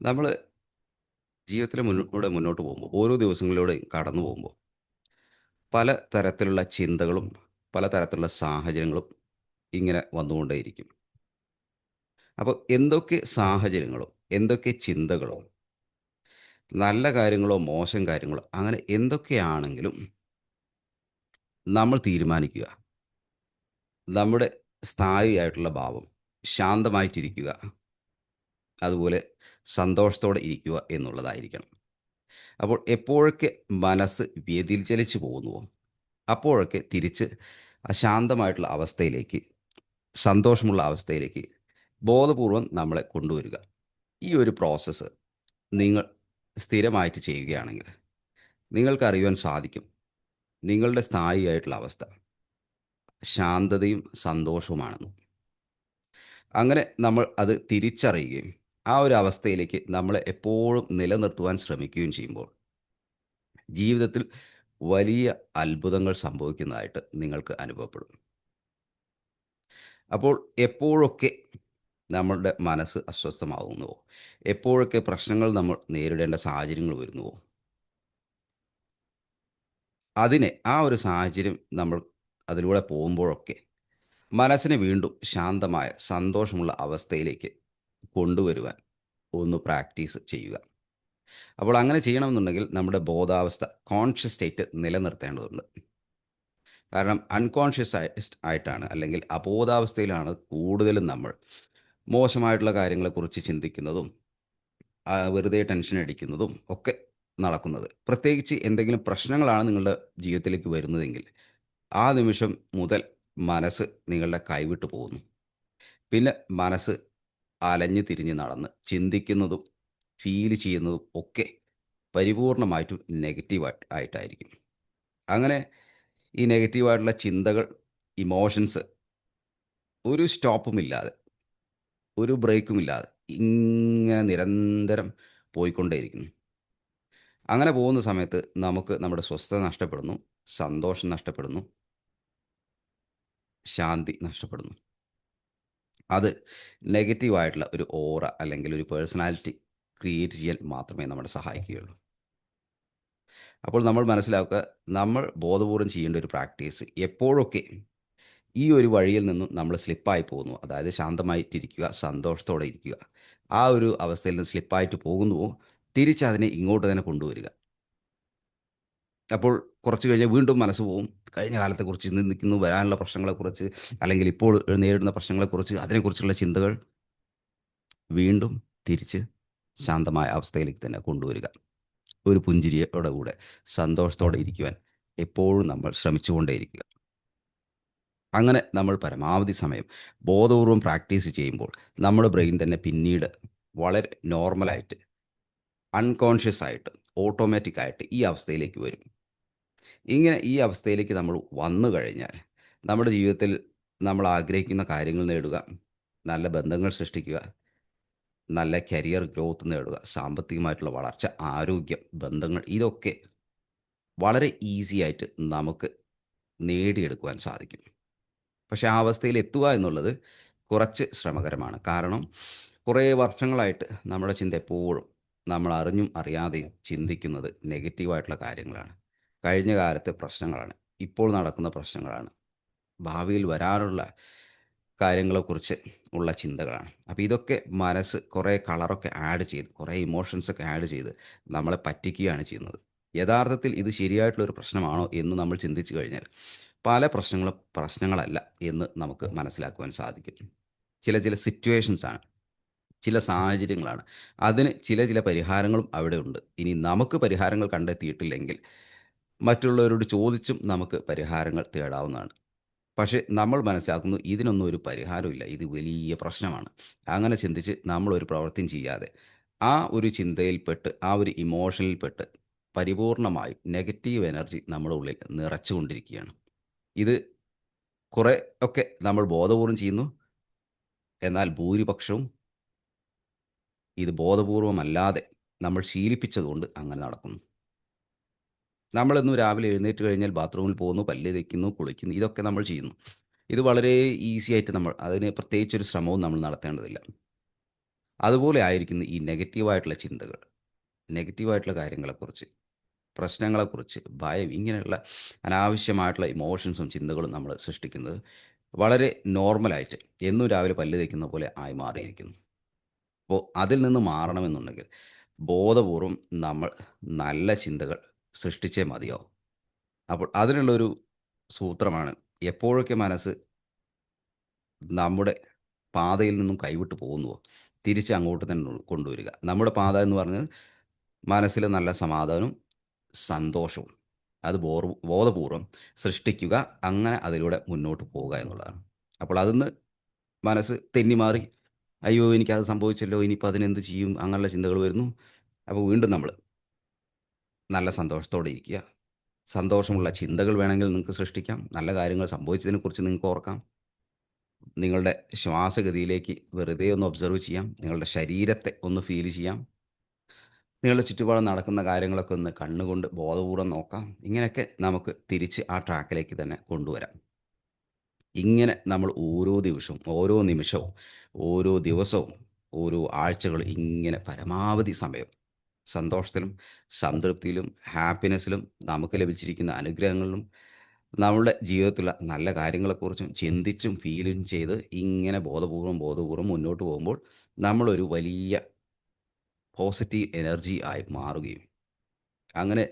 നമ്മൾ ജീവിതത്തിൽ മുന്നോട്ട് മുന്നോട്ട് പോകുമ്പോൾ, ഓരോ ദിവസങ്ങളിലൂടെയും കടന്നു പോകുമ്പോൾ, പല തരത്തിലുള്ള ചിന്തകളും, പല തരത്തിലുള്ള സാഹചര്യങ്ങളും ഇങ്ങനെ വന്നുകൊണ്ടേയിരിക്കും. അപ്പോൾ എന്തൊക്കെ സാഹചര്യങ്ങളും എന്തൊക്കെ ചിന്തകളോ, നല്ല കാര്യങ്ങളോ, മോശം കാര്യങ്ങളോ അങ്ങനെ എന്തൊക്കെയാണെങ്കിലും നമ്മൾ തീരുമാനിക്കുക. നമ്മുടെ സ്ഥായിയായിട്ടുള്ള ഭാവം ശാന്തമായിട്ടിരിക്കുക. അതുപോലെ സന്തോഷത്തോടെ ഇരിക്കുക എന്നുള്ളതായിരിക്കണം. അപ്പോൾ എപ്പോഴൊക്കെ മനസ്സ് വ്യതിചലിച്ചു പോകുന്നുവോ, അപ്പോഴൊക്കെ തിരിച്ച് അശാന്തമായിട്ടുള്ള അവസ്ഥയിലേക്ക്, സന്തോഷമുള്ള അവസ്ഥയിലേക്ക് ബോധപൂർവം നമ്മളെ കൊണ്ടുവരിക. ഈ ഒരു പ്രോസസ്സ് നിങ്ങൾ സ്ഥിരമായിട്ട് ചെയ്യുകയാണെങ്കിൽ നിങ്ങൾക്കറിയുവാൻ സാധിക്കും. നിങ്ങളുടെ സ്ഥായിയായിട്ടുള്ള അവസ്ഥ ശാന്തതയും സന്തോഷവുമാണെന്ന്. അങ്ങനെ നമ്മൾ അത് തിരിച്ചറിയുകയും, ആ ഒരു അവസ്ഥയിലേക്ക് നമ്മൾ എപ്പോഴും നിലനിർത്തുവാൻ ശ്രമിക്കുകയും ചെയ്യുമ്പോൾ ജീവിതത്തിൽ വലിയ അത്ഭുതങ്ങൾ സംഭവിക്കുന്നതായിട്ട് നിങ്ങൾക്ക് അനുഭവപ്പെടും. അപ്പോൾ എപ്പോഴൊക്കെ നമ്മളുടെ മനസ്സ് അസ്വസ്ഥമാകുന്നുവോ, എപ്പോഴൊക്കെ പ്രശ്നങ്ങൾ നമ്മൾ നേരിടേണ്ട സാഹചര്യങ്ങൾ വരുന്നുവോ അതിനെ ആ ഒരു സാഹചര്യം നമ്മൾ അതിലൂടെ പോകുമ്പോഴൊക്കെ മനസ്സിനെ വീണ്ടും ശാന്തമായ, സന്തോഷമുള്ള അവസ്ഥയിലേക്ക് കൊണ്ടുവരുവാൻ ഒന്ന് പ്രാക്ടീസ് ചെയ്യുക. അപ്പോൾ അങ്ങനെ ചെയ്യണമെന്നുണ്ടെങ്കിൽ നമ്മുടെ ബോധാവസ്ഥ കോൺഷ്യസ് സ്റ്റേറ്റ് നിലനിർത്തേണ്ടതുണ്ട്. കാരണം അൺകോൺഷ്യസ് ആയിട്ടാണ് അല്ലെങ്കിൽ അബോധാവസ്ഥയിലാണ് കൂടുതലും നമ്മൾ മോശമായിട്ടുള്ള കാര്യങ്ങളെക്കുറിച്ച് ചിന്തിക്കുന്നതും, വെറുതെ ടെൻഷൻ അടിക്കുന്നതും ഒക്കെ നടക്കുന്നത്. പ്രത്യേകിച്ച് എന്തെങ്കിലും പ്രശ്നങ്ങളാണ് നിങ്ങളുടെ ജീവിതത്തിലേക്ക് വരുന്നതെങ്കിൽ, ആ നിമിഷം മുതൽ മനസ്സ് നിങ്ങളുടെ കൈവിട്ടു പോകുന്നു. പിന്നെ മനസ്സ് അലഞ്ഞു തിരിഞ്ഞ് നടന്ന് ചിന്തിക്കുന്നതും, ഫീൽ ചെയ്യുന്നതും ഒക്കെ പരിപൂർണമായിട്ടും നെഗറ്റീവ് ആയിട്ട് ആയിട്ടായിരിക്കും. അങ്ങനെ ഈ നെഗറ്റീവായിട്ടുള്ള ചിന്തകൾ, ഇമോഷൻസ് ഒരു സ്റ്റോപ്പുമില്ലാതെ, ഒരു ബ്രേക്കുമില്ലാതെ ഇങ്ങനെ നിരന്തരം പോയിക്കൊണ്ടേയിരിക്കുന്നു. അങ്ങനെ പോകുന്ന സമയത്ത് നമുക്ക് നമ്മുടെ സ്വസ്ഥത നഷ്ടപ്പെടുന്നു, സന്തോഷം നഷ്ടപ്പെടുന്നു. ശാന്തി നഷ്ടപ്പെടുന്നു. അത് നെഗറ്റീവായിട്ടുള്ള ഒരു ഓറ അല്ലെങ്കിൽ ഒരു പേഴ്സണാലിറ്റി ക്രിയേറ്റ് ചെയ്യാൻ മാത്രമേ നമ്മളെ സഹായിക്കുകയുള്ളൂ. അപ്പോൾ നമ്മൾ മനസ്സിലാക്കുക, നമ്മൾ ബോധപൂർവം ചെയ്യേണ്ട ഒരു പ്രാക്ടീസ് എപ്പോഴൊക്കെ ഈ ഒരു വഴിയിൽ നിന്നും നമ്മൾ സ്ലിപ്പായി പോകുന്നു, അതായത് ശാന്തമായിട്ടിരിക്കുക, സന്തോഷത്തോടെ ഇരിക്കുക. ആ ഒരു അവസ്ഥയിൽ നിന്ന് സ്ലിപ്പായിട്ട് പോകുന്നുവോ, തിരിച്ചതിനെ ഇങ്ങോട്ട് തന്നെ കൊണ്ടുവരിക. അപ്പോൾ കുറച്ച് കഴിഞ്ഞാൽ വീണ്ടും മനസ്സ് പോകും കഴിഞ്ഞ കാലത്തെക്കുറിച്ച് ചിന്തിക്കുന്നു, വരാനുള്ള പ്രശ്നങ്ങളെക്കുറിച്ച് അല്ലെങ്കിൽ ഇപ്പോൾ നേരിടുന്ന പ്രശ്നങ്ങളെക്കുറിച്ച്, അതിനെക്കുറിച്ചുള്ള ചിന്തകൾ വീണ്ടും തിരിച്ച് ശാന്തമായ അവസ്ഥയിലേക്ക് തന്നെ കൊണ്ടുവരിക. ഒരു പുഞ്ചിരിയോടെ കൂടെ സന്തോഷത്തോടെ ഇരിക്കുവാൻ എപ്പോഴും നമ്മൾ ശ്രമിച്ചുകൊണ്ടേയിരിക്കുക. അങ്ങനെ നമ്മൾ പരമാവധി സമയം ബോധപൂർവം പ്രാക്ടീസ് ചെയ്യുമ്പോൾ നമ്മുടെ ബ്രെയിൻ തന്നെ പിന്നീട് വളരെ നോർമലായിട്ട്, അൺകോൺഷ്യസ് ആയിട്ട്, ഓട്ടോമാറ്റിക് ആയിട്ട് ഈ അവസ്ഥയിലേക്ക് വരും. ഇങ്ങനെ ഈ അവസ്ഥയിലേക്ക് നമ്മൾ വന്നു കഴിഞ്ഞാൽ, നമ്മുടെ ജീവിതത്തിൽ നമ്മൾ ആഗ്രഹിക്കുന്ന കാര്യങ്ങൾ നേടുക, നല്ല ബന്ധങ്ങൾ സൃഷ്ടിക്കുക, നല്ല കരിയർ ഗ്രോത്ത് നേടുക, സാമ്പത്തികമായിട്ടുള്ള വളർച്ച, ആരോഗ്യം, ബന്ധങ്ങൾ ഇതൊക്കെ വളരെ ഈസി ആയിട്ട് നമുക്ക് നേടിയെടുക്കുവാൻ സാധിക്കും. പക്ഷേ ആ അവസ്ഥയിൽ എത്തുക എന്നുള്ളത് കുറച്ച് ശ്രമകരമാണ്. കാരണം കുറേ വർഷങ്ങളായിട്ട് നമ്മുടെ ചിന്ത എപ്പോഴും നമ്മൾ അറിഞ്ഞും അറിയാതെയും ചിന്തിക്കുന്നത് നെഗറ്റീവായിട്ടുള്ള കാര്യങ്ങളാണ്. കഴിഞ്ഞ കാലത്തെ പ്രശ്നങ്ങളാണ്. ഇപ്പോൾ നടക്കുന്ന പ്രശ്നങ്ങളാണ്. ഭാവിയിൽ വരാനുള്ള കാര്യങ്ങളെക്കുറിച്ച് ഉള്ള ചിന്തകളാണ്. അപ്പോൾ ഇതൊക്കെ മനസ്സ് കുറേ കളറൊക്കെ ആഡ് ചെയ്ത്, കുറേ ഇമോഷൻസൊക്കെ ആഡ് ചെയ്ത് നമ്മളെ പറ്റിക്കുകയാണ് ചെയ്യുന്നത്. യഥാർത്ഥത്തിൽ ഇത് ശരിയായിട്ടുള്ള ഒരു പ്രശ്നമാണോ എന്ന് നമ്മൾ ചിന്തിച്ചു കഴിഞ്ഞാൽ, പല പ്രശ്നങ്ങളും പ്രശ്നങ്ങളല്ല എന്ന് നമുക്ക് മനസ്സിലാക്കുവാൻ സാധിക്കും. ചില ചില സിറ്റുവേഷൻസ് ആണ്. ചില സാഹചര്യങ്ങളാണ്. അതിന് ചില ചില പരിഹാരങ്ങളും അവിടെ ഉണ്ട്. ഇനി നമുക്ക് പരിഹാരങ്ങൾ കണ്ടെത്തിയിട്ടില്ലെങ്കിൽ, മറ്റുള്ളവരോട് ചോദിച്ചും നമുക്ക് പരിഹാരങ്ങൾ തേടാവുന്നതാണ്. പക്ഷേ നമ്മൾ മനസ്സിലാക്കുന്നു ഇതിനൊന്നും ഒരു പരിഹാരമില്ല. ഇത് വലിയ പ്രശ്നമാണ്. അങ്ങനെ ചിന്തിച്ച് നമ്മളൊരു ഒരു പ്രവൃത്തിയും ചെയ്യാതെ, ആ ഒരു ചിന്തയിൽപ്പെട്ട്, ആ ഒരു ഇമോഷനിൽപ്പെട്ട് പരിപൂർണമായും നെഗറ്റീവ് എനർജി നമ്മുടെ ഉള്ളിൽ നിറച്ചുകൊണ്ടിരിക്കുകയാണ്. ഇത് കുറേ ഒക്കെ നമ്മൾ ബോധപൂർവം ചെയ്യുന്നു. എന്നാൽ ഭൂരിപക്ഷവും ഇത് ബോധപൂർവമല്ലാതെ നമ്മൾ ശീലിപ്പിച്ചതുകൊണ്ട് അങ്ങനെ നടക്കുന്നു. നമ്മളെന്നും രാവിലെ എഴുന്നേറ്റ് കഴിഞ്ഞാൽ ബാത്റൂമിൽ പോകുന്നു, പല്ല് തേക്കുന്നു, കുളിക്കുന്നു. ഇതൊക്കെ നമ്മൾ ചെയ്യുന്നു. ഇത് വളരെ ഈസി ആയിട്ട് നമ്മൾ അതിന് പ്രത്യേകിച്ചൊരു ശ്രമവും നമ്മൾ നടത്തേണ്ടതില്ല. അതുപോലെ ആയിരിക്കുന്നു ഈ നെഗറ്റീവായിട്ടുള്ള ചിന്തകൾ. നെഗറ്റീവായിട്ടുള്ള കാര്യങ്ങളെക്കുറിച്ച്, പ്രശ്നങ്ങളെക്കുറിച്ച്, ഭയം ഇങ്ങനെയുള്ള അനാവശ്യമായിട്ടുള്ള ഇമോഷൻസും ചിന്തകളും നമ്മൾ സൃഷ്ടിക്കുന്നത് വളരെ നോർമലായിട്ട് എന്നും രാവിലെ പല്ല് തേക്കുന്ന പോലെ ആയി മാറിയിരിക്കുന്നു. അപ്പോൾ അതിൽ നിന്ന് മാറണമെന്നുണ്ടെങ്കിൽ ബോധപൂർവം നമ്മൾ നല്ല ചിന്തകൾ സൃഷ്ടിച്ചേ മതിയോ അപ്പോൾ അതിനുള്ളൊരു സൂത്രമാണ് എപ്പോഴൊക്കെ മനസ്സ് നമ്മുടെ പാതയിൽ നിന്നും കൈവിട്ട് പോകുന്നുവോ തിരിച്ച് അങ്ങോട്ട് തന്നെ കൊണ്ടുവരിക. നമ്മുടെ പാത എന്ന് പറഞ്ഞത് മനസ്സിൽ നല്ല സമാധാനവും, സന്തോഷവും അത് ബോർ ബോധപൂർവം സൃഷ്ടിക്കുക. അങ്ങനെ അതിലൂടെ മുന്നോട്ട് പോവുക എന്നുള്ളതാണ്. അപ്പോൾ അതിന്ന് മനസ്സ് തെന്നിമാറി അയ്യോ! എനിക്കത് സംഭവിച്ചല്ലോ ഇനിയിപ്പോൾ അതിനെന്ത് ചെയ്യും അങ്ങനെയുള്ള ചിന്തകൾ വരുന്നു. അപ്പോൾ വീണ്ടും നമ്മൾ നല്ല സന്തോഷത്തോടെ ഇരിക്കുക. സന്തോഷമുള്ള ചിന്തകൾ വേണമെങ്കിൽ നിങ്ങൾക്ക് സൃഷ്ടിക്കാം. നല്ല കാര്യങ്ങൾ സംഭവിച്ചതിനെക്കുറിച്ച് നിങ്ങൾക്ക് ഓർക്കാം. നിങ്ങളുടെ ശ്വാസഗതിയിലേക്ക് വെറുതെ ഒന്ന് ഒബ്സർവ് ചെയ്യാം. നിങ്ങളുടെ ശരീരത്തെ ഒന്ന് ഫീൽ ചെയ്യാം. നിങ്ങളുടെ ചുറ്റുപാടും നടക്കുന്ന കാര്യങ്ങളൊക്കെ ഒന്ന് കണ്ണുകൊണ്ട് ബോധപൂർവം നോക്കാം. ഇങ്ങനെയൊക്കെ നമുക്ക് തിരിച്ച് ആ ട്രാക്കിലേക്ക് തന്നെ കൊണ്ടുവരാം. ഇങ്ങനെ നമ്മൾ ഓരോ ദിവസവും, ഓരോ നിമിഷവും, ഓരോ ദിവസവും, ഓരോ ആഴ്ചകളും ഇങ്ങനെ പരമാവധി സമയം സന്തോഷത്തിലും, സംതൃപ്തിയിലും, ഹാപ്പിനെസ്സിലും നമുക്ക് ലഭിച്ചിരിക്കുന്ന അനുഗ്രഹങ്ങളിലും, നമ്മുടെ ജീവിതത്തിലുള്ള നല്ല കാര്യങ്ങളെക്കുറിച്ചും ചിന്തിച്ചും ഫീലും ചെയ്ത് ഇങ്ങനെ ബോധപൂർവം, ബോധപൂർവം മുന്നോട്ട് പോകുമ്പോൾ നമ്മളൊരു വലിയ പോസിറ്റീവ് എനർജി ആയി മാറുകയും അങ്ങനെ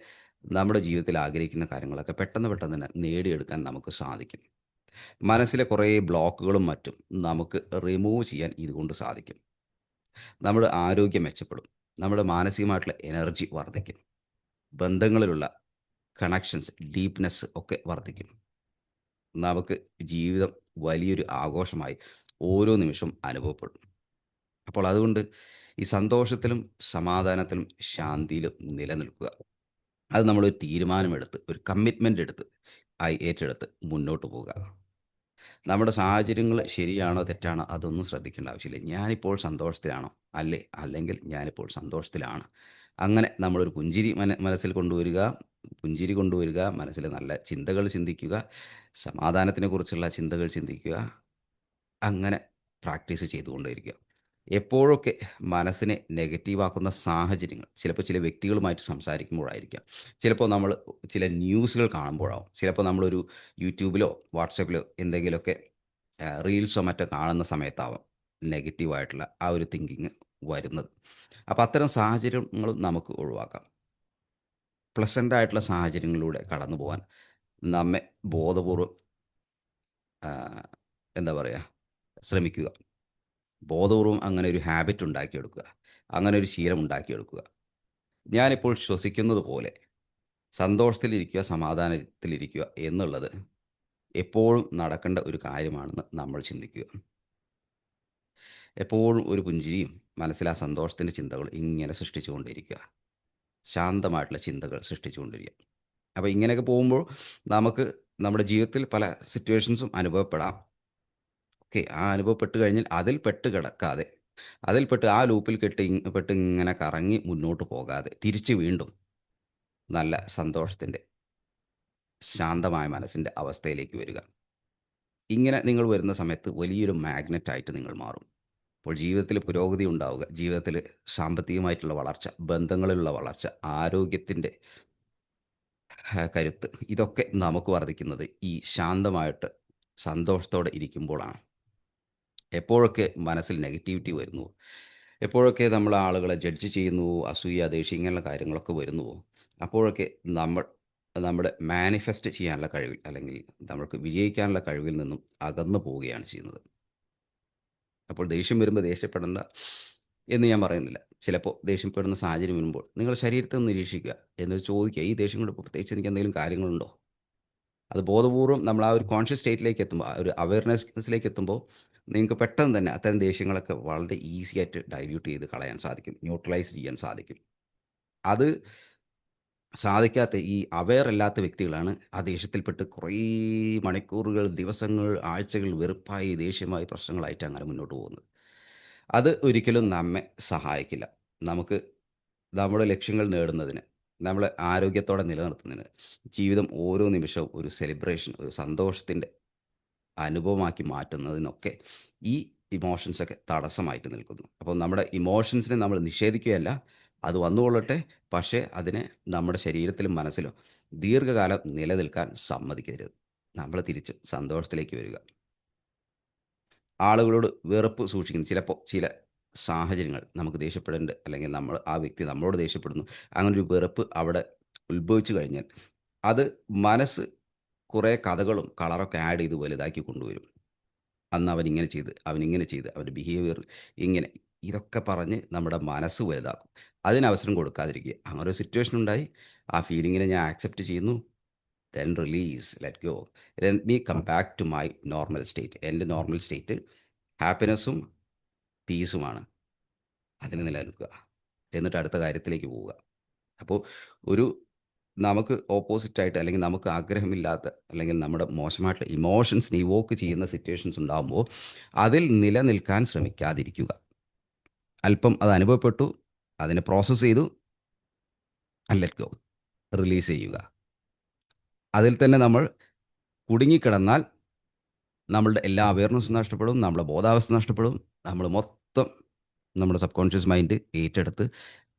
നമ്മുടെ ജീവിതത്തിൽ ആഗ്രഹിക്കുന്ന കാര്യങ്ങളൊക്കെ പെട്ടെന്ന് പെട്ടെന്ന് തന്നെ നേടിയെടുക്കാൻ നമുക്ക് സാധിക്കും. മനസ്സിലെ കുറേ ബ്ലോക്കുകളും മറ്റും നമുക്ക് റിമൂവ് ചെയ്യാൻ ഇതുകൊണ്ട് സാധിക്കും. നമ്മുടെ ആരോഗ്യം മെച്ചപ്പെടും. നമ്മുടെ മാനസികമായിട്ടുള്ള എനർജി വർദ്ധിക്കും. ബന്ധങ്ങളിലുള്ള കണക്ഷൻസ്, ഡീപ്നെസ് ഒക്കെ വർദ്ധിക്കും. നമുക്ക് ജീവിതം വലിയൊരു ആഘോഷമായി ഓരോ നിമിഷം അനുഭവപ്പെടും. അപ്പോൾ അതുകൊണ്ട് ഈ സന്തോഷത്തിലും, സമാധാനത്തിലും, ശാന്തിയിലും നിലനിൽക്കുക. അത് നമ്മളൊരു തീരുമാനമെടുത്ത്, ഒരു കമ്മിറ്റ്മെന്റ് എടുത്ത് ആയി ഏറ്റെടുത്ത് മുന്നോട്ട് പോവുക. നമ്മുടെ സാഹചര്യങ്ങൾ ശരിയാണോ തെറ്റാണോ അതൊന്നും ശ്രദ്ധിക്കേണ്ട ആവശ്യമില്ല. ഞാനിപ്പോൾ സന്തോഷത്തിലാണോ? അല്ലേ? അല്ലെങ്കിൽ ഞാനിപ്പോൾ സന്തോഷത്തിലാണ്. അങ്ങനെ നമ്മളൊരു പുഞ്ചിരി മന മനസ്സിൽ കൊണ്ടുവരിക. പുഞ്ചിരി കൊണ്ടുവരിക. മനസ്സിൽ നല്ല ചിന്തകൾ ചിന്തിക്കുക. സമാധാനത്തിനെക്കുറിച്ചുള്ള ചിന്തകൾ ചിന്തിക്കുക. അങ്ങനെ പ്രാക്ടീസ് ചെയ്തുകൊണ്ടേയിരിക്കുക. എപ്പോഴൊക്കെ മനസ്സിനെ നെഗറ്റീവാക്കുന്ന സാഹചര്യങ്ങൾ ചിലപ്പോൾ ചില വ്യക്തികളുമായിട്ട് സംസാരിക്കുമ്പോഴായിരിക്കാം. ചിലപ്പോൾ നമ്മൾ ചില ന്യൂസുകൾ കാണുമ്പോഴാവും. ചിലപ്പോൾ നമ്മളൊരു യൂട്യൂബിലോ, വാട്സപ്പിലോ എന്തെങ്കിലുമൊക്കെ റീൽസോ മറ്റോ കാണുന്ന സമയത്താവാം നെഗറ്റീവായിട്ടുള്ള ആ ഒരു തിങ്കിങ് വരുന്നത്. അപ്പോൾ അത്തരം സാഹചര്യങ്ങളും നമുക്ക് ഒഴിവാക്കാം. പ്ലസന്റ് ആയിട്ടുള്ള സാഹചര്യങ്ങളിലൂടെ കടന്നു പോകാൻ നമ്മെ ബോധപൂർവം എന്താ പറയുക ശ്രമിക്കുക. ബോധപൂർവം അങ്ങനെ ഒരു ഹാബിറ്റ് ഉണ്ടാക്കിയെടുക്കുക. അങ്ങനെ ഒരു ശീലം ഉണ്ടാക്കിയെടുക്കുക. ഞാനിപ്പോൾ ശ്വസിക്കുന്നത് പോലെ സന്തോഷത്തിലിരിക്കുക, സമാധാനത്തിലിരിക്കുക എന്നുള്ളത് എപ്പോഴും നടക്കേണ്ട ഒരു കാര്യമാണെന്ന് നമ്മൾ ചിന്തിക്കുക. എപ്പോഴും ഒരു പുഞ്ചിരിയും മനസ്സിൽ ആ സന്തോഷത്തിന്റെ ചിന്തകൾ ഇങ്ങനെ സൃഷ്ടിച്ചുകൊണ്ടിരിക്കുക. ശാന്തമായിട്ടുള്ള ചിന്തകൾ സൃഷ്ടിച്ചുകൊണ്ടിരിക്കുക. അപ്പോൾ ഇങ്ങനെയൊക്കെ പോകുമ്പോൾ നമുക്ക് നമ്മുടെ ജീവിതത്തിൽ പല സിറ്റുവേഷൻസും അനുഭവപ്പെടാം. ഓക്കെ. ആ അനുഭവപ്പെട്ട് കഴിഞ്ഞാൽ അതിൽ പെട്ട് കിടക്കാതെ, അതിൽ പെട്ട് ആ ലൂപ്പിൽ കെട്ടി പെട്ട് ഇങ്ങനെ കറങ്ങി മുന്നോട്ട് പോകാതെ തിരിച്ച് വീണ്ടും നല്ല സന്തോഷത്തിന്റെ ശാന്തമായ മനസ്സിന്റെ അവസ്ഥയിലേക്ക് വരിക. ഇങ്ങനെ നിങ്ങൾ വരുന്ന സമയത്ത് വലിയൊരു മാഗ്നറ്റായിട്ട് നിങ്ങൾ മാറും. അപ്പോൾ ജീവിതത്തിൽ പുരോഗതി ഉണ്ടാവുക, ജീവിതത്തിൽ സാമ്പത്തികമായിട്ടുള്ള വളർച്ച, ബന്ധങ്ങളിലുള്ള വളർച്ച, ആരോഗ്യത്തിന്റെ കരുത്ത് ഇതൊക്കെ നമുക്ക് വർദ്ധിക്കുന്നത് ഈ ശാന്തമായിട്ട് സന്തോഷത്തോടെ ഇരിക്കുമ്പോഴാണ്. എപ്പോഴൊക്കെ മനസ്സിൽ നെഗറ്റിവിറ്റി വരുന്നു എപ്പോഴൊക്കെ നമ്മൾ ആളുകളെ ജഡ്ജ് ചെയ്യുന്നുവോ, അസൂയ, ദേഷ്യം ഇങ്ങനെയുള്ള കാര്യങ്ങളൊക്കെ വരുന്നുവോ, അപ്പോഴൊക്കെ നമ്മൾ നമ്മുടെ മാനിഫെസ്റ്റ് ചെയ്യാനുള്ള കഴിവിൽ അല്ലെങ്കിൽ നമ്മൾക്ക് വിജയിക്കാനുള്ള കഴിവിൽ നിന്നും അകന്നു പോവുകയാണ് ചെയ്യുന്നത്. അപ്പോൾ ദേഷ്യം വരുമ്പോൾ ദേഷ്യപ്പെടേണ്ട എന്ന് ഞാൻ പറയുന്നില്ല. ചിലപ്പോൾ ദേഷ്യപ്പെടുന്ന സാഹചര്യം വരുമ്പോൾ നിങ്ങൾ ശരീരത്തെ നിരീക്ഷിക്കുക. എന്നിട്ട് ചോദിക്കുക ഈ ദേഷ്യം കൊണ്ട് പ്രത്യേകിച്ച് എനിക്ക് എന്തെങ്കിലും കാര്യങ്ങളുണ്ടോ? അത് ബോധപൂർവം നമ്മൾ ആ ഒരു കോൺഷ്യസ് സ്റ്റേറ്റിലേക്ക് എത്തുമ്പോൾ, ഒരു അവയർനെസ്സിലേക്ക് എത്തുമ്പോൾ നിങ്ങൾക്ക് പെട്ടെന്ന് തന്നെ അത്തരം ദേഷ്യങ്ങളൊക്കെ വളരെ ഈസി ആയിട്ട് ഡൈല്യൂട്ട് ചെയ്ത് കളയാൻ സാധിക്കും. ന്യൂട്രലൈസ് ചെയ്യാൻ സാധിക്കും. അത് സാധിക്കാത്ത ഈ അവെയർ അല്ലാത്ത വ്യക്തികളാണ് ആ ദേഷ്യത്തിൽപ്പെട്ട് കുറേ മണിക്കൂറുകൾ, ദിവസങ്ങൾ, ആഴ്ചകൾ വെറുപ്പായി, ദേഷ്യമായി, പ്രശ്നങ്ങളായിട്ട് അങ്ങനെ മുന്നോട്ട് പോകുന്നത്. അത് ഒരിക്കലും നമ്മെ സഹായിക്കില്ല. നമുക്ക് നമ്മുടെ ലക്ഷ്യങ്ങൾ നേടുന്നതിന്, നമ്മളെ ആരോഗ്യത്തോടെ നിലനിർത്തുന്നതിന്, ജീവിതം ഓരോ നിമിഷവും ഒരു സെലിബ്രേഷൻ, ഒരു സന്തോഷത്തിന്റെ അനുഭവമാക്കി മാറ്റുന്നതിനൊക്കെ ഈ ഇമോഷൻസൊക്കെ തടസ്സമായിട്ട് നിൽക്കുന്നു. അപ്പോൾ നമ്മുടെ ഇമോഷൻസിനെ നമ്മൾ നിഷേധിക്കുകയല്ല. അത് വന്നുകൊള്ളട്ടെ. പക്ഷേ അതിനെ നമ്മുടെ ശരീരത്തിലും മനസ്സിലും ദീർഘകാലം നിലനിൽക്കാൻ സമ്മതിക്കരുത്. നമ്മൾ തിരിച്ച് സന്തോഷത്തിലേക്ക് വരിക. ആളുകളോട് വെറുപ്പ് സൂക്ഷിക്കുന്നു. ചിലപ്പോൾ ചില സാഹചര്യങ്ങൾ നമുക്ക് ദേഷ്യപ്പെടേണ്ട അല്ലെങ്കിൽ നമ്മൾ ആ വ്യക്തി നമ്മളോട് ദേഷ്യപ്പെടുന്നു. അങ്ങനൊരു വെറുപ്പ് അവിടെ ഉത്ഭവിച്ചു കഴിഞ്ഞാൽ അത് മനസ്സ് കുറേ കഥകളും കളറൊക്കെ ആഡ് ചെയ്ത് വലുതാക്കി കൊണ്ടുവരും. അന്ന് അവനിങ്ങനെ ചെയ്ത്, അവനിങ്ങനെ ചെയ്ത്, അവന്റെ ബിഹേവിയർ ഇങ്ങനെ. ഇതൊക്കെ പറഞ്ഞ് നമ്മുടെ മനസ്സ് വലുതാക്കും. അതിന് അവസരം കൊടുക്കാതിരിക്കുക. അങ്ങനെ ഒരു സിറ്റുവേഷൻ ഉണ്ടായി. ആ ഫീലിങ്ങിനെ ഞാൻ ആക്സെപ്റ്റ് ചെയ്യുന്നു. Then release, let go. Let me come back to my normal state. എന്റെ നോർമൽ സ്റ്റേറ്റ് ഹാപ്പിനെസ്സും പീസുമാണ്. അതിന് നിലനിൽക്കുക. എന്നിട്ട് അടുത്ത കാര്യത്തിലേക്ക് പോവുക. അപ്പോൾ ഒരു നമുക്ക് ഓപ്പോസിറ്റ് ആയിട്ട് അല്ലെങ്കിൽ നമുക്ക് ആഗ്രഹമില്ലാത്ത അല്ലെങ്കിൽ നമ്മുടെ മോശമായിട്ടുള്ള ഇമോഷൻസ് ഇവോക്ക് ചെയ്യുന്ന സിറ്റുവേഷൻസ് ഉണ്ടാകുമ്പോൾ അതിൽ നിലനിൽക്കാൻ ശ്രമിക്കാതിരിക്കുക. അല്പം അത് അനുഭവപ്പെട്ടു. അതിനെ പ്രോസസ്സ് ചെയ്തു. And let go. റിലീസ് ചെയ്യുക. അതിൽ തന്നെ നമ്മൾ കുടുങ്ങിക്കിടന്നാൽ നമ്മളുടെ എല്ലാ അവയർനെസ്സും നഷ്ടപ്പെടും. നമ്മുടെ ബോധാവസ്ഥ നഷ്ടപ്പെടും. നമ്മൾ മൊത്തം നമ്മുടെ സബ് കോൺഷ്യസ് മൈൻഡ് ഏറ്റെടുത്ത്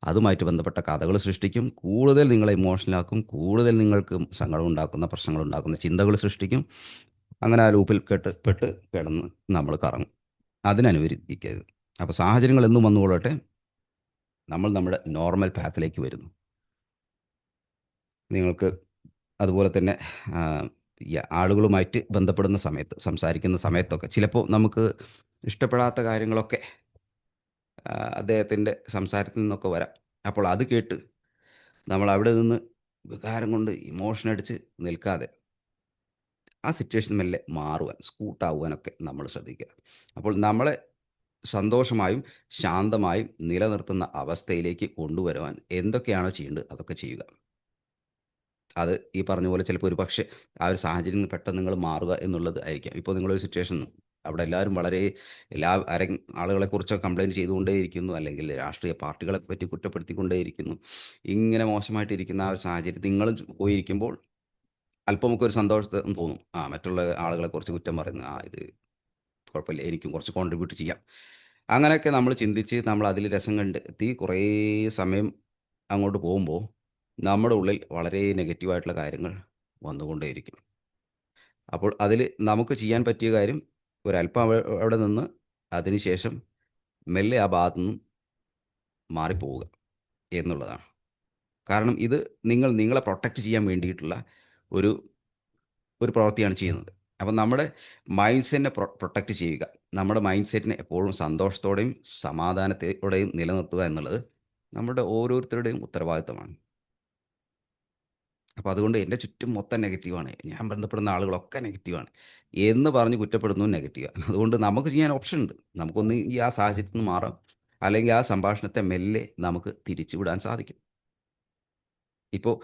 അതുമായിട്ട് ബന്ധപ്പെട്ട കഥകൾ സൃഷ്ടിക്കും. കൂടുതൽ നിങ്ങളെ ഇമോഷണലാക്കും. കൂടുതൽ നിങ്ങൾക്ക് സങ്കടം ഉണ്ടാക്കുന്ന, പ്രശ്നങ്ങൾ ഉണ്ടാക്കുന്ന ചിന്തകൾ സൃഷ്ടിക്കും. അങ്ങനെ ആ ലൂപ്പിൽ കെട്ട് പെട്ട് കിടന്ന് നമ്മൾ കറങ്ങും. അതിന് അനുവദിക്കരുത്. അപ്പോൾ സാഹചര്യങ്ങൾ എന്നും വന്നുകൊള്ളട്ടെ. നമ്മൾ നമ്മുടെ നോർമൽ പാത്തിലേക്ക് വരുന്നു. നിങ്ങൾക്ക് അതുപോലെ തന്നെ ആളുകളുമായിട്ട് ബന്ധപ്പെടുന്ന സമയത്ത്, സംസാരിക്കുന്ന സമയത്തൊക്കെ ചിലപ്പോൾ നമുക്ക് ഇഷ്ടപ്പെടാത്ത കാര്യങ്ങളൊക്കെ അദ്ദേഹത്തിന്റെ സംസാരത്തിൽ നിന്നൊക്കെ വരാം. അപ്പോൾ അത് കേട്ട് നമ്മൾ അവിടെ നിന്ന് വികാരം കൊണ്ട് ഇമോഷൻ അടിച്ച് നിൽക്കാതെ ആ സിറ്റുവേഷൻ മെല്ലെ മാറുവാൻ, സ്കൂട്ടാവുവാനൊക്കെ നമ്മൾ ശ്രദ്ധിക്കുക. അപ്പോൾ നമ്മളെ സന്തോഷമായും ശാന്തമായും നിലനിർത്തുന്ന അവസ്ഥയിലേക്ക് കൊണ്ടുവരുവാൻ എന്തൊക്കെയാണോ ചെയ്യേണ്ടത് അതൊക്കെ ചെയ്യുക. അത് ഈ പറഞ്ഞ പോലെ ചിലപ്പോൾ ഒരു പക്ഷേ ആ ഒരു സാഹചര്യത്തിൽ പെട്ടെന്ന് നിങ്ങൾ മാറുക എന്നുള്ളത് ആയിരിക്കാം. ഇപ്പോൾ നിങ്ങളൊരു സിറ്റുവേഷൻ അവിടെ എല്ലാവരും വളരെ എല്ലാ അര ആളുകളെക്കുറിച്ചൊക്കെ കംപ്ലൈന്റ് ചെയ്തുകൊണ്ടേയിരിക്കുന്നു. അല്ലെങ്കിൽ രാഷ്ട്രീയ പാർട്ടികളെ പറ്റി കുറ്റപ്പെടുത്തിക്കൊണ്ടേയിരിക്കുന്നു. ഇങ്ങനെ മോശമായിട്ടിരിക്കുന്ന ആ ഒരു സാഹചര്യത്തിൽ നിങ്ങളും പോയിരിക്കുമ്പോൾ അല്പമൊക്കെ ഒരു സന്തോഷം തോന്നും. ആ മറ്റുള്ള ആളുകളെ ആളുകളെക്കുറിച്ച് കുറ്റം പറയുന്നു. ആ ഇത് കുഴപ്പമില്ല. എനിക്കും കുറച്ച് കോൺട്രിബ്യൂട്ട് ചെയ്യാം. അങ്ങനെയൊക്കെ നമ്മൾ ചിന്തിച്ച് നമ്മൾ അതിൽ രസം കണ്ടെത്തി കുറേ സമയം അങ്ങോട്ട് പോകുമ്പോൾ നമ്മുടെ ഉള്ളിൽ വളരെ നെഗറ്റീവായിട്ടുള്ള കാര്യങ്ങൾ വന്നുകൊണ്ടേയിരിക്കും. അപ്പോൾ അതിൽ നമുക്ക് ചെയ്യാൻ പറ്റിയ കാര്യം ഒരല്പം അവിടെ നിന്ന് അതിനുശേഷം മെല്ലെ ആ ഭാഗത്തു നിന്നും മാറിപ്പോവുക എന്നുള്ളതാണ്. കാരണം ഇത് നിങ്ങൾ നിങ്ങളെ പ്രൊട്ടക്റ്റ് ചെയ്യാൻ വേണ്ടിയിട്ടുള്ള ഒരു ഒരു പ്രവൃത്തിയാണ് ചെയ്യുന്നത്. അപ്പം നമ്മുടെ മൈൻഡ് സെറ്റിനെ പ്രൊ പ്രൊട്ടക്റ്റ് ചെയ്യുക. നമ്മുടെ മൈൻഡ് സെറ്റിനെ എപ്പോഴും സന്തോഷത്തോടെയും സമാധാനത്തോടെയും നിലനിർത്തുക എന്നുള്ളത് നമ്മുടെ ഓരോരുത്തരുടെയും ഉത്തരവാദിത്തമാണ്. അപ്പോൾ അതുകൊണ്ട് എന്റെ ചുറ്റും മൊത്തം നെഗറ്റീവാണ്. ഞാൻ ബന്ധപ്പെടുന്ന ആളുകളൊക്കെ നെഗറ്റീവാണ് എന്ന് പറഞ്ഞ് കുറ്റപ്പെടുന്നു നെഗറ്റീവാണ് അതുകൊണ്ട് നമുക്ക് ചെയ്യാൻ ഓപ്ഷൻ ഉണ്ട്. നമുക്കൊന്ന് ഈ ആ സാഹചര്യത്തിൽ നിന്ന് മാറാം. അല്ലെങ്കിൽ ആ സംഭാഷണത്തെ മെല്ലെ നമുക്ക് തിരിച്ചു വിടാൻ സാധിക്കും. ഇപ്പോൾ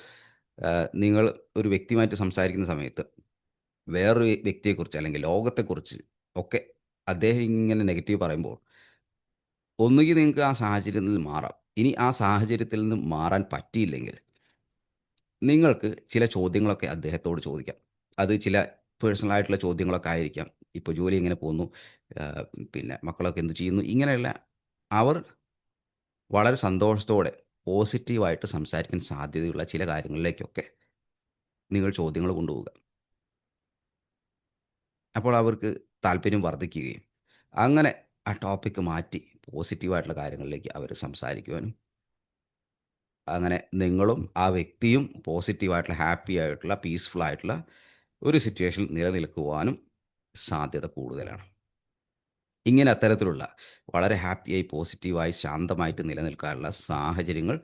നിങ്ങൾ ഒരു വ്യക്തിയുമായിട്ട് സംസാരിക്കുന്ന സമയത്ത് വേറൊരു വ്യക്തിയെക്കുറിച്ച് അല്ലെങ്കിൽ ലോകത്തെക്കുറിച്ച് ഒക്കെ അദ്ദേഹം ഇങ്ങനെ നെഗറ്റീവ് പറയുമ്പോൾ ഒന്നുകിൽ നിങ്ങൾക്ക് ആ സാഹചര്യത്തിൽ മാറാം. ഇനി ആ സാഹചര്യത്തിൽ നിന്ന് മാറാൻ പറ്റിയില്ലെങ്കിൽ നിങ്ങൾക്ക് ചില ചോദ്യങ്ങളൊക്കെ അദ്ദേഹത്തോട് ചോദിക്കാം. അത് ചില പേഴ്സണൽ ആയിട്ടുള്ള ചോദ്യങ്ങളൊക്കെ ആയിരിക്കാം. ഇപ്പോൾ ജോലി എങ്ങനെ പോകുന്നു? പിന്നെ മക്കളൊക്കെ എന്ത് ചെയ്യുന്നു? ഇങ്ങനെയുള്ള അവർ വളരെ സന്തോഷത്തോടെ പോസിറ്റീവായിട്ട് സംസാരിക്കാൻ സാധ്യതയുള്ള ചില കാര്യങ്ങളിലേക്കൊക്കെ നിങ്ങൾ ചോദ്യങ്ങൾ കൊണ്ടുപോവുക. അപ്പോൾ അവർക്ക് താല്പര്യം വർദ്ധിക്കുകയും അങ്ങനെ ആ ടോപ്പിക്ക് മാറ്റി പോസിറ്റീവായിട്ടുള്ള കാര്യങ്ങളിലേക്ക് അവർ സംസാരിക്കുവാനും അങ്ങനെ നിങ്ങളും ആ വ്യക്തിയും പോസിറ്റീവായിട്ടുള്ള ഹാപ്പി ആയിട്ടുള്ള പീസ്ഫുൾ ആയിട്ടുള്ള ഒരു സിറ്റുവേഷനിൽ നിലനിൽക്കുവാനും സാധ്യത കൂടുതലാണ്. ഇങ്ങനെ അത്തരത്തിലുള്ള വളരെ ഹാപ്പിയായി പോസിറ്റീവായി ശാന്തമായിട്ട് നിലനിൽക്കാനുള്ള സാഹചര്യങ്ങൾ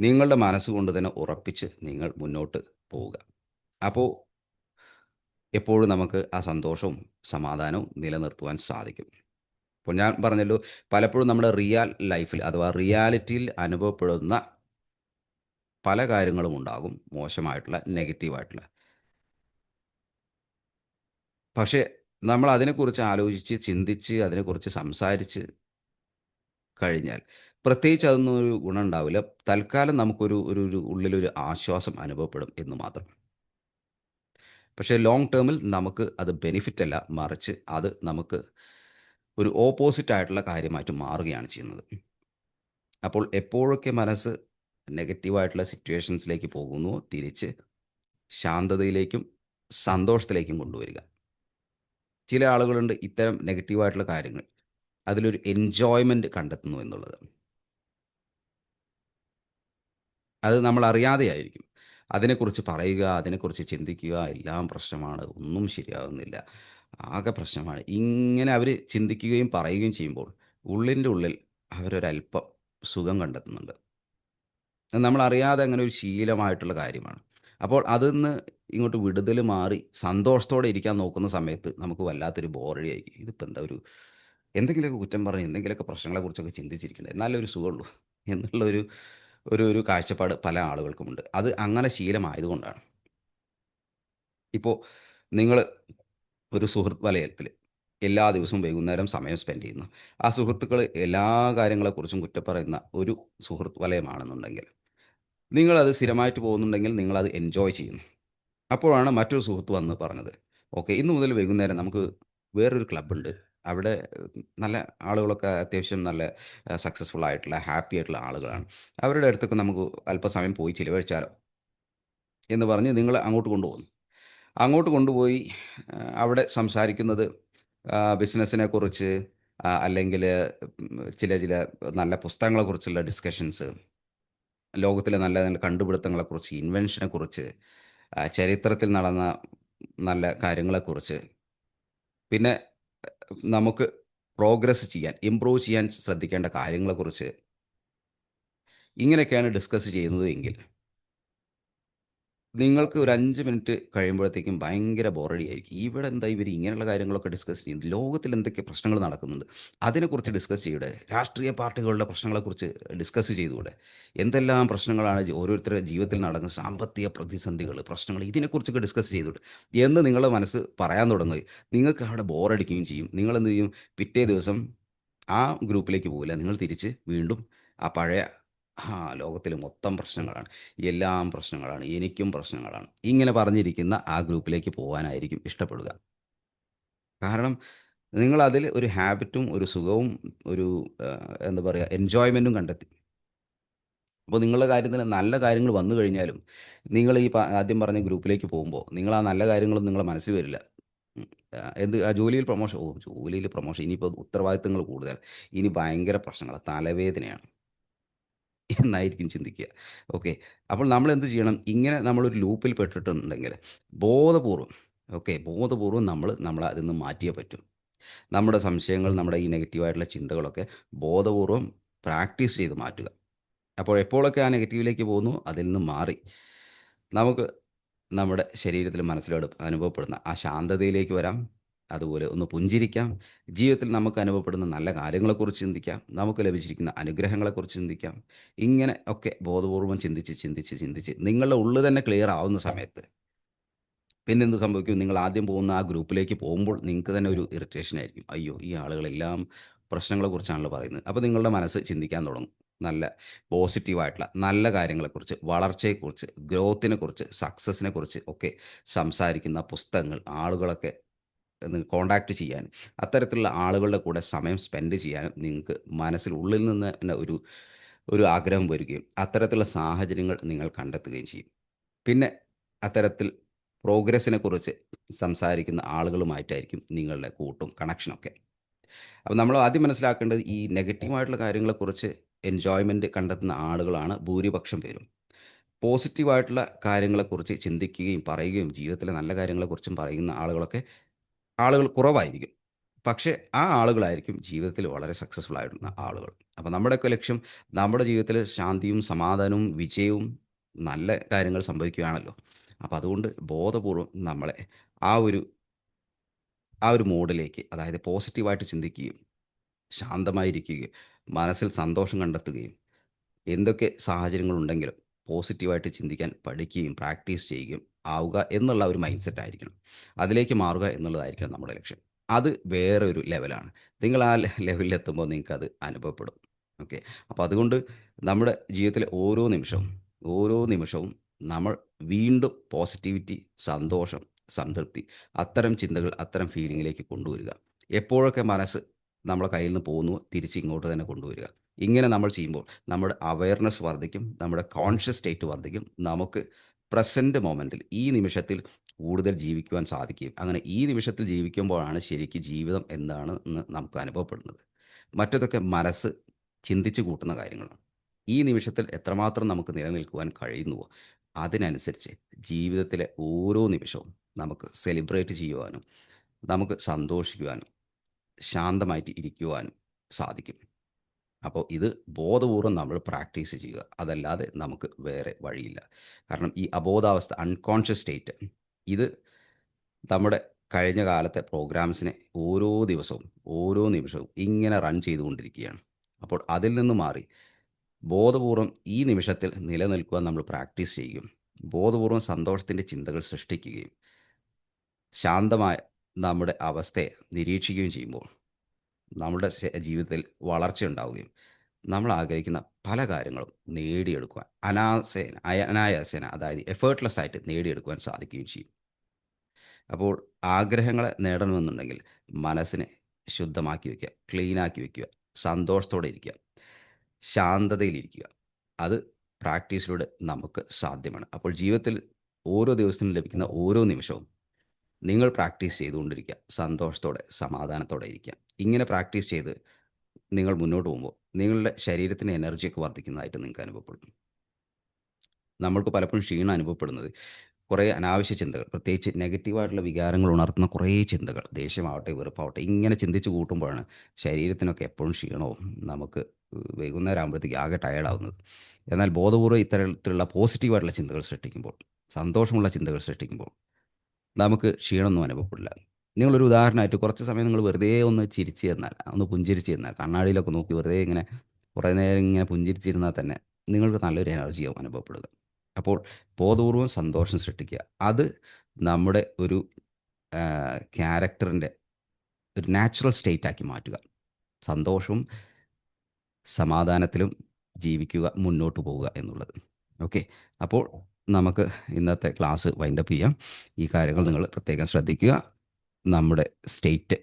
നിങ്ങളുടെ മനസ്സുകൊണ്ട് തന്നെ ഉറപ്പിച്ച് നിങ്ങൾ മുന്നോട്ട് പോവുക. അപ്പോൾ എപ്പോഴും നമുക്ക് ആ സന്തോഷവും സമാധാനവും നിലനിർത്തുവാൻ സാധിക്കും. ഇപ്പോൾ ഞാൻ പറഞ്ഞല്ലോ പലപ്പോഴും നമ്മുടെ റിയൽ ലൈഫിൽ അഥവാ റിയാലിറ്റിയിൽ അനുഭവപ്പെടുന്ന പല കാര്യങ്ങളും ഉണ്ടാകും മോശമായിട്ടുള്ള നെഗറ്റീവായിട്ടുള്ള. പക്ഷേ നമ്മൾ അതിനെക്കുറിച്ച് ആലോചിച്ച് ചിന്തിച്ച് അതിനെക്കുറിച്ച് സംസാരിച്ച് കഴിഞ്ഞാൽ പ്രത്യേകിച്ച് അതൊന്നും ഒരു ഗുണം ഉണ്ടാവില്ല. തൽക്കാലം നമുക്കൊരു ഒരു ഒരു ഉള്ളിലൊരു ആശ്വാസം അനുഭവപ്പെടും എന്ന് മാത്രം. പക്ഷേ ലോങ് ടേമിൽ നമുക്ക് അത് ബെനിഫിറ്റ് അല്ല. മറിച്ച് അത് നമുക്ക് ഒരു ഓപ്പോസിറ്റ് ആയിട്ടുള്ള കാര്യമായിട്ട് മാറുകയാണ് ചെയ്യുന്നത്. അപ്പോൾ എപ്പോഴൊക്കെ മനസ്സ് നെഗറ്റീവായിട്ടുള്ള സിറ്റുവേഷൻസിലേക്ക് പോകുന്നു തിരിച്ച് ശാന്തതയിലേക്കും സന്തോഷത്തിലേക്കും കൊണ്ടുവരിക. ചില ആളുകളുണ്ട് ഇത്തരം നെഗറ്റീവായിട്ടുള്ള കാര്യങ്ങൾ അതിലൊരു എൻജോയ്മെന്റ് കണ്ടെത്തുന്നു എന്നുള്ളത്. അത് നമ്മൾ അറിയാതെയായിരിക്കും. അതിനെക്കുറിച്ച് പറയുക, അതിനെക്കുറിച്ച് ചിന്തിക്കുക, എല്ലാം പ്രശ്നമാണ്, ഒന്നും ശരിയാകുന്നില്ല ആകെ പ്രശ്നമാണ്. ഇങ്ങനെ അവർ ചിന്തിക്കുകയും പറയുകയും ചെയ്യുമ്പോൾ ഉള്ളിന്റെ ഉള്ളിൽ അവരൊരല്പം സുഖം കണ്ടെത്തുന്നുണ്ട്. നമ്മളറിയാതെ അങ്ങനെ ഒരു ശീലമായിട്ടുള്ള കാര്യമാണ്. അപ്പോൾ അതിന്ന് ഇങ്ങോട്ട് വിടുതൽ മാറി സന്തോഷത്തോടെ ഇരിക്കാൻ നോക്കുന്ന സമയത്ത് നമുക്ക് വല്ലാത്തൊരു ബോറടിയായിരിക്കും. ഇതിപ്പോ എന്താ ഒരു എന്തെങ്കിലുമൊക്കെ കുറ്റം പറഞ്ഞ് എന്തെങ്കിലുമൊക്കെ പ്രശ്നങ്ങളെക്കുറിച്ചൊക്കെ ചിന്തിച്ചിരിക്കണ്ടേ എന്നാലേ ഒരു സുഖമുള്ളൂ എന്നുള്ളൊരു ഒരു ഒരു കാഴ്ചപ്പാട് പല ആളുകൾക്കുമുണ്ട്. അത് അങ്ങനെ ശീലമായതുകൊണ്ടാണ്. ഇപ്പോൾ നിങ്ങൾ ഒരു സുഹൃത്ത് വലയത്തിൽ എല്ലാ ദിവസവും വൈകുന്നേരം സമയം സ്പെൻഡ് ചെയ്യുന്നു. ആ സുഹൃത്തുക്കൾ എല്ലാ കാര്യങ്ങളെക്കുറിച്ചും കുറ്റം പറയുന്ന ഒരു സുഹൃത്ത് വലയമാണെന്നുണ്ടെങ്കിൽ നിങ്ങളത് സ്ഥിരമായിട്ട് പോകുന്നുണ്ടെങ്കിൽ നിങ്ങളത് എൻജോയ് ചെയ്യുന്നു. അപ്പോഴാണ് മറ്റൊരു സുഹൃത്ത് വന്ന് പറഞ്ഞത്, "ഓക്കെ ഇന്ന് മുതൽ വൈകുന്നേരം നമുക്ക് വേറൊരു ക്ലബ്ബുണ്ട്. അവിടെ നല്ല ആളുകളൊക്കെ അത്യാവശ്യം നല്ല സക്സസ്ഫുൾ ആയിട്ടുള്ള ഹാപ്പി ആയിട്ടുള്ള ആളുകളാണ്. അവരുടെ അടുത്തൊക്കെ നമുക്ക് അല്പസമയം പോയി ചിലവഴിച്ചാലോ?" എന്ന് പറഞ്ഞ് നിങ്ങൾ അങ്ങോട്ട് കൊണ്ടുപോകുന്നു. അങ്ങോട്ട് കൊണ്ടുപോയി അവിടെ സംസാരിക്കുന്നത് ബിസിനസ്സിനെ കുറിച്ച് അല്ലെങ്കിൽ ചില ചില നല്ല പുസ്തകങ്ങളെക്കുറിച്ചുള്ള ഡിസ്കഷൻസ്, ലോകത്തിലെ നല്ല നല്ല കണ്ടുപിടുത്തങ്ങളെക്കുറിച്ച്, ഇൻവെൻഷനെ കുറിച്ച് ചരിത്രത്തിൽ നടന്ന നല്ല കാര്യങ്ങളെക്കുറിച്ച്, പിന്നെ നമുക്ക് പ്രോഗ്രസ് ചെയ്യാൻ, ഇമ്പ്രൂവ് ചെയ്യാൻ ശ്രദ്ധിക്കേണ്ട കാര്യങ്ങളെക്കുറിച്ച് ഇങ്ങനെയൊക്കെയാണ് ഡിസ്കസ് ചെയ്യുന്നത് എങ്കിൽ നിങ്ങൾക്ക് ഒരു അഞ്ച് മിനിറ്റ് കഴിയുമ്പോഴത്തേക്കും ഭയങ്കര ബോറടിയായിരിക്കും. ഇവിടെ എന്താ ഇവർ ഇങ്ങനെയുള്ള കാര്യങ്ങളൊക്കെ ഡിസ്കസ് ചെയ്യുന്നത്? ലോകത്തിൽ എന്തൊക്കെ പ്രശ്നങ്ങൾ നടക്കുന്നുണ്ട്? അതിനെക്കുറിച്ച് ഡിസ്കസ് ചെയ്യൂടെ? രാഷ്ട്രീയ പാർട്ടികളുടെ പ്രശ്നങ്ങളെക്കുറിച്ച് ഡിസ്കസ് ചെയ്തുകൂടെ? എന്തെല്ലാം പ്രശ്നങ്ങളാണ് ഓരോരുത്തരുടെ ജീവിതത്തിൽ നടക്കുന്ന സാമ്പത്തിക പ്രതിസന്ധികൾ, പ്രശ്നങ്ങൾ ഇതിനെക്കുറിച്ചൊക്കെ ഡിസ്കസ് ചെയ്തുകൂടെ എന്ന് നിങ്ങളുടെ മനസ്സ് പറയാൻ തുടങ്ങുക നിങ്ങൾക്ക് അവിടെ ബോറടിക്കുകയും ചെയ്യും. നിങ്ങളെന്ത് ചെയ്യും? പിറ്റേ ദിവസം ആ ഗ്രൂപ്പിലേക്ക് പോകില്ല. നിങ്ങൾ തിരിച്ച് വീണ്ടും ആ പഴയ ആ ലോകത്തിൽ മൊത്തം പ്രശ്നങ്ങളാണ്. എല്ലാം പ്രശ്നങ്ങളാണ്. എനിക്കും പ്രശ്നങ്ങളാണ്. ഇങ്ങനെ പറഞ്ഞിരിക്കുന്ന ആ ഗ്രൂപ്പിലേക്ക് പോകാനായിരിക്കും ഇഷ്ടപ്പെടുക. കാരണം നിങ്ങൾ അതിൽ ഒരു ഹാബിറ്റും, ഒരു സുഖവും, ഒരു എന്താ പറയുക എൻജോയ്മെന്റും കണ്ടെത്തി. അപ്പോൾ നിങ്ങളുടെ കാര്യത്തിന് നല്ല കാര്യങ്ങൾ വന്നു കഴിഞ്ഞാലും നിങ്ങൾ ഈ ആദ്യം പറഞ്ഞ ഗ്രൂപ്പിലേക്ക് പോകുമ്പോൾ നിങ്ങൾ ആ നല്ല കാര്യങ്ങളും നിങ്ങളുടെ മനസ്സിൽ വരില്ല. എന്ത് ആ ജോലിയിൽ പ്രൊമോഷൻ ഓ ജോലിയിൽ പ്രൊമോഷൻ ഇനിയിപ്പോൾ ഉത്തരവാദിത്തങ്ങൾ കൂടുതൽ. ഇനി ഭയങ്കര പ്രശ്നങ്ങൾ തലവേദനയാണ്. എന്നായിരിക്കും ചിന്തിക്കുക. ഓക്കെ. അപ്പോൾ നമ്മൾ എന്ത് ചെയ്യണം? ഇങ്ങനെ നമ്മളൊരു ലൂപ്പിൽ പെട്ടിട്ടുണ്ടെങ്കിൽ ബോധപൂർവം ഓക്കെ ബോധപൂർവം നമ്മൾ നമ്മൾ അതിൽ നിന്ന് മാറ്റിയേ പറ്റും നമ്മുടെ സംശയങ്ങൾ, നമ്മുടെ ഈ നെഗറ്റീവായിട്ടുള്ള ചിന്തകളൊക്കെ ബോധപൂർവം പ്രാക്ടീസ് ചെയ്ത് മാറ്റുക. അപ്പോൾ എപ്പോഴൊക്കെ ആ നെഗറ്റീവിലേക്ക് പോകുന്നു അതിൽ നിന്ന് മാറി നമുക്ക് നമ്മുടെ ശരീരത്തിലും മനസ്സിലും അനുഭവപ്പെടുന്ന ആ ശാന്തതയിലേക്ക് വരാം. അതുപോലെ ഒന്ന് പുഞ്ചിരിക്കാം. ജീവിതത്തിൽ നമുക്ക് അനുഭവപ്പെടുന്ന നല്ല കാര്യങ്ങളെക്കുറിച്ച് ചിന്തിക്കാം. നമുക്ക് ലഭിച്ചിരിക്കുന്ന അനുഗ്രഹങ്ങളെക്കുറിച്ച് ചിന്തിക്കാം. ഇങ്ങനെ ഒക്കെ ബോധപൂർവം ചിന്തിച്ച്, ചിന്തിച്ച്, ചിന്തിച്ച് നിങ്ങളുടെ ഉള്ളു തന്നെ ക്ലിയർ ആവുന്ന സമയത്ത് പിന്നെന്ത് സംഭവിക്കും? നിങ്ങൾ ആദ്യം പോകുന്ന ആ ഗ്രൂപ്പിലേക്ക് പോകുമ്പോൾ നിങ്ങൾക്ക് തന്നെ ഒരു ഇറിറ്റേഷൻ ആയിരിക്കും. അയ്യോ! ഈ ആളുകളെല്ലാം പ്രശ്നങ്ങളെക്കുറിച്ചാണല്ലോ പറയുന്നത്. അപ്പോൾ നിങ്ങളുടെ മനസ്സ് ചിന്തിക്കാൻ തുടങ്ങും. നല്ല പോസിറ്റീവായിട്ടുള്ള നല്ല കാര്യങ്ങളെക്കുറിച്ച്, വളർച്ചയെക്കുറിച്ച്, ഗ്രോത്തിനെക്കുറിച്ച്, സക്സസിനെക്കുറിച്ച് ഒക്കെ സംസാരിക്കുന്ന പുസ്തകങ്ങൾ, ആളുകളൊക്കെ ന്ന് ചെയ്യാൻ അത്തരത്തിലുള്ള ആളുകളുടെ കൂടെ സമയം സ്പെൻഡ് ചെയ്യാനും നിങ്ങൾക്ക് മനസ്സിൽ ഉള്ളിൽ നിന്ന് തന്നെ ഒരു ഒരു ആഗ്രഹം വരികയും അത്തരത്തിലുള്ള സാഹചര്യങ്ങൾ നിങ്ങൾ കണ്ടെത്തുകയും ചെയ്യും. പിന്നെ അത്തരത്തിൽ പ്രോഗ്രസ്സിനെ കുറിച്ച് സംസാരിക്കുന്ന ആളുകളുമായിട്ടായിരിക്കും നിങ്ങളുടെ കൂട്ടും കണക്ഷനൊക്കെ. അപ്പോൾ നമ്മൾ ആദ്യം മനസ്സിലാക്കേണ്ടത് ഈ നെഗറ്റീവായിട്ടുള്ള കാര്യങ്ങളെക്കുറിച്ച് എൻജോയ്മെന്റ് കണ്ടെത്തുന്ന ആളുകളാണ് ഭൂരിപക്ഷം പേരും. പോസിറ്റീവായിട്ടുള്ള കാര്യങ്ങളെക്കുറിച്ച് ചിന്തിക്കുകയും പറയുകയും ജീവിതത്തിലെ നല്ല കാര്യങ്ങളെക്കുറിച്ചും പറയുന്ന ആളുകളൊക്കെ ആളുകൾ കുറവായിരിക്കും. പക്ഷെ ആ ആളുകളായിരിക്കും ജീവിതത്തിൽ വളരെ സക്സസ്ഫുൾ ആയിട്ടുള്ള ആളുകൾ. അപ്പോൾ നമ്മുടെയൊക്കെ ലക്ഷ്യം നമ്മുടെ ജീവിതത്തിൽ ശാന്തിയും, സമാധാനവും, വിജയവും നല്ല കാര്യങ്ങൾ സംഭവിക്കുകയാണല്ലോ. അപ്പോൾ അതുകൊണ്ട് ബോധപൂർവം നമ്മളെ ആ ഒരു ആ ഒരു മോഡിലേക്ക് അതായത് പോസിറ്റീവായിട്ട് ചിന്തിക്കുകയും, ശാന്തമായിരിക്കുകയും, മനസ്സിൽ സന്തോഷം കണ്ടെത്തുകയും, എന്തൊക്കെ സാഹചര്യങ്ങളുണ്ടെങ്കിലും പോസിറ്റീവായിട്ട് ചിന്തിക്കാൻ പഠിക്കുകയും, പ്രാക്ടീസ് ചെയ്യുകയും ആവുക എന്നുള്ള ഒരു മൈൻഡ് സെറ്റ് ആയിരിക്കണം. അതിലേക്ക് മാറുക എന്നുള്ളതായിരിക്കണം നമ്മുടെ ലക്ഷ്യം. അത് വേറെ ഒരു ലെവലാണ്. നിങ്ങൾ ആ ലെവലിൽ എത്തുമ്പോൾ നിങ്ങൾക്ക് അത് അനുഭവപ്പെടും. ഓക്കെ. അപ്പോൾ അതുകൊണ്ട് നമ്മുടെ ജീവിതത്തിലെ ഓരോ നിമിഷവും, ഓരോ നിമിഷവും നമ്മൾ വീണ്ടും പോസിറ്റിവിറ്റി, സന്തോഷം, സംതൃപ്തി അത്തരം ചിന്തകൾ, അത്തരം ഫീലിങ്ങിലേക്ക് കൊണ്ടുവരിക. എപ്പോഴൊക്കെ മനസ്സ് നമ്മളെ കയ്യിൽ നിന്ന് പോകുന്നു തിരിച്ച് ഇങ്ങോട്ട് തന്നെ കൊണ്ടുവരിക ഇങ്ങനെ നമ്മൾ ചെയ്യുമ്പോൾ നമ്മുടെ അവയർനെസ് വർദ്ധിക്കും നമ്മുടെ കോൺഷ്യസ് സ്റ്റേറ്റ് വർദ്ധിക്കും നമുക്ക് പ്രസന്റ് മൊമെന്റിൽ ഈ നിമിഷത്തിൽ കൂടുതൽ ജീവിക്കുവാൻ സാധിക്കും അങ്ങനെ ഈ നിമിഷത്തിൽ ജീവിക്കുമ്പോഴാണ് ശരിക്കും ജീവിതം എന്താണ് എന്ന് നമുക്ക് അനുഭവപ്പെടുന്നത്. മറ്റതൊക്കെ മനസ്സ് ചിന്തിച്ചു കൂട്ടുന്ന കാര്യങ്ങളാണ്. ഈ നിമിഷത്തിൽ എത്രമാത്രം നമുക്ക് നിലനിൽക്കുവാൻ കഴിയുന്നുവോ അതിനനുസരിച്ച് ജീവിതത്തിലെ ഓരോ നിമിഷവും നമുക്ക് സെലിബ്രേറ്റ് ചെയ്യുവാനും നമുക്ക് സന്തോഷിക്കുവാനും ശാന്തമായിട്ട് ഇരിക്കുവാനും സാധിക്കും. അപ്പോൾ ഇത് ബോധപൂർവം നമ്മൾ പ്രാക്ടീസ് ചെയ്യുക. അതല്ലാതെ നമുക്ക് വേറെ വഴിയില്ല. കാരണം ഈ അബോധാവസ്ഥ അൺകോൺഷ്യസ് സ്റ്റേറ്റ് ഇത് നമ്മുടെ കഴിഞ്ഞ കാലത്തെ പ്രോഗ്രാംസിനെ ഓരോ ദിവസവും ഓരോ നിമിഷവും ഇങ്ങനെ റൺ ചെയ്തുകൊണ്ടിരിക്കുകയാണ്. അപ്പോൾ അതിൽ നിന്ന് മാറി ബോധപൂർവം ഈ നിമിഷത്തിൽ നിലനിൽക്കുവാൻ നമ്മൾ പ്രാക്ടീസ് ചെയ്യുകയും ബോധപൂർവം സന്തോഷത്തിന്റെ ചിന്തകൾ സൃഷ്ടിക്കുകയും ശാന്തമായ നമ്മുടെ അവസ്ഥയെ നിരീക്ഷിക്കുകയും ചെയ്യുമ്പോൾ നമ്മുടെ ജീവിതത്തിൽ വളർച്ച ഉണ്ടാവുകയും നമ്മൾ ആഗ്രഹിക്കുന്ന പല കാര്യങ്ങളും നേടിയെടുക്കുവാൻ അനാസേന അനായാസേന അതായത് എഫേർട്ട്ലെസ് ആയിട്ട് നേടിയെടുക്കുവാൻ സാധിക്കുകയും ചെയ്യും. അപ്പോൾ ആഗ്രഹങ്ങളെ നേടണമെന്നുണ്ടെങ്കിൽ മനസ്സിനെ ശുദ്ധമാക്കി വയ്ക്കുക ക്ലീനാക്കി വയ്ക്കുക സന്തോഷത്തോടെ ഇരിക്കുക ശാന്തതയിലിരിക്കുക. അത് പ്രാക്ടീസിലൂടെ നമുക്ക് സാധ്യമാണ്. അപ്പോൾ ജീവിതത്തിൽ ഓരോ ദിവസത്തിനും ലഭിക്കുന്ന ഓരോ നിമിഷവും നിങ്ങൾ പ്രാക്ടീസ് ചെയ്തുകൊണ്ടിരിക്കുക. സന്തോഷത്തോടെ സമാധാനത്തോടെ ഇരിക്കുക. ഇങ്ങനെ പ്രാക്ടീസ് ചെയ്ത് നിങ്ങൾ മുന്നോട്ട് പോകുമ്പോൾ നിങ്ങളുടെ ശരീരത്തിന് എനർജിയൊക്കെ വർദ്ധിക്കുന്നതായിട്ട് നിങ്ങൾക്ക് അനുഭവപ്പെടും. നമ്മൾക്ക് പലപ്പോഴും ക്ഷീണം അനുഭവപ്പെടുന്നത് കുറേ അനാവശ്യ ചിന്തകൾ പ്രത്യേകിച്ച് നെഗറ്റീവായിട്ടുള്ള വികാരങ്ങൾ ഉണർത്തുന്ന കുറേ ചിന്തകൾ ദേഷ്യമാവട്ടെ വെറുപ്പാവട്ടെ ഇങ്ങനെ ചിന്തിച്ച് കൂട്ടുമ്പോഴാണ് ശരീരത്തിനൊക്കെ എപ്പോഴും ക്ഷീണവും നമുക്ക് വൈകുന്നേരം ആകുമ്പോഴത്തേക്ക് ആകെ ടയേർഡാവുന്നത് എന്നാൽ ബോധപൂർവം ഇത്തരത്തിലുള്ള പോസിറ്റീവായിട്ടുള്ള ചിന്തകൾ സൃഷ്ടിക്കുമ്പോൾ സന്തോഷമുള്ള ചിന്തകൾ സൃഷ്ടിക്കുമ്പോൾ നമുക്ക് ക്ഷീണമൊന്നും അനുഭവപ്പെടില്ല. നിങ്ങളൊരു ഉദാഹരണമായിട്ട് കുറച്ച് സമയം നിങ്ങൾ വെറുതെ ഒന്ന് ചിരിച്ച് തന്നാൽ ഒന്ന് പുഞ്ചിരിച്ച് തന്നാൽ കണ്ണാടിയിലൊക്കെ നോക്കി വെറുതെ ഇങ്ങനെ കുറേ നേരം ഇങ്ങനെ പുഞ്ചിരിച്ചിരുന്നാൽ തന്നെ നിങ്ങൾക്ക് നല്ലൊരു എനർജിയാവും അനുഭവപ്പെടുക. അപ്പോൾ ബോധപൂർവം സന്തോഷം സൃഷ്ടിക്കുക. അത് നമ്മുടെ ഒരു ക്യാരക്ടറിന്റെ ഒരു നാച്ചുറൽ സ്റ്റേറ്റ് ആക്കി മാറ്റുക. സന്തോഷവും സമാധാനത്തിലും ജീവിക്കുക മുന്നോട്ട് പോവുക എന്നുള്ളത്. ഓക്കെ? അപ്പോൾ നമുക്ക് ഇന്നത്തെ ക്ലാസ് വൈൻഡപ്പ് ചെയ്യാം. ഈ കാര്യങ്ങൾ നിങ്ങൾ പ്രത്യേകം ശ്രദ്ധിക്കുക. നമ്മുടെ സ്റ്റേറ്റ്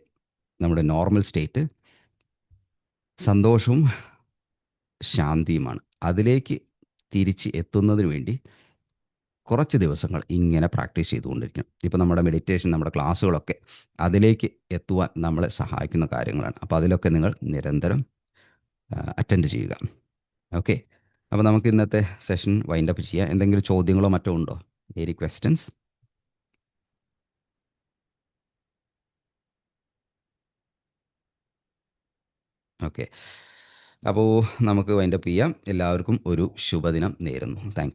നമ്മുടെ നോർമൽ സ്റ്റേറ്റ് സന്തോഷവും ശാന്തിയുമാണ്. അതിലേക്ക് തിരിച്ച് എത്തുന്നതിന് വേണ്ടി കുറച്ച് ദിവസങ്ങൾ ഇങ്ങനെ പ്രാക്ടീസ് ചെയ്തുകൊണ്ടിരിക്കണം. ഇപ്പോൾ നമ്മുടെ മെഡിറ്റേഷൻ നമ്മുടെ ക്ലാസ്സുകളൊക്കെ അതിലേക്ക് എത്തുവാൻ നമ്മളെ സഹായിക്കുന്ന കാര്യങ്ങളാണ്. അപ്പോൾ അതിലൊക്കെ നിങ്ങൾ നിരന്തരം അറ്റൻഡ് ചെയ്യുക. ഓക്കെ അപ്പോൾ നമുക്ക് ഇന്നത്തെ സെഷൻ വൈൻഡ് അപ്പ് ചെയ്യാം. എന്തെങ്കിലും ചോദ്യങ്ങളോ മറ്റോ ഉണ്ടോ? എനി ക്വസ്റ്റ്യൻസ് ഓക്കെ അപ്പോൾ നമുക്ക് വൈൻഡപ്പ് ചെയ്യാം. എല്ലാവർക്കും ഒരു ശുഭദിനം നേരുന്നു. താങ്ക്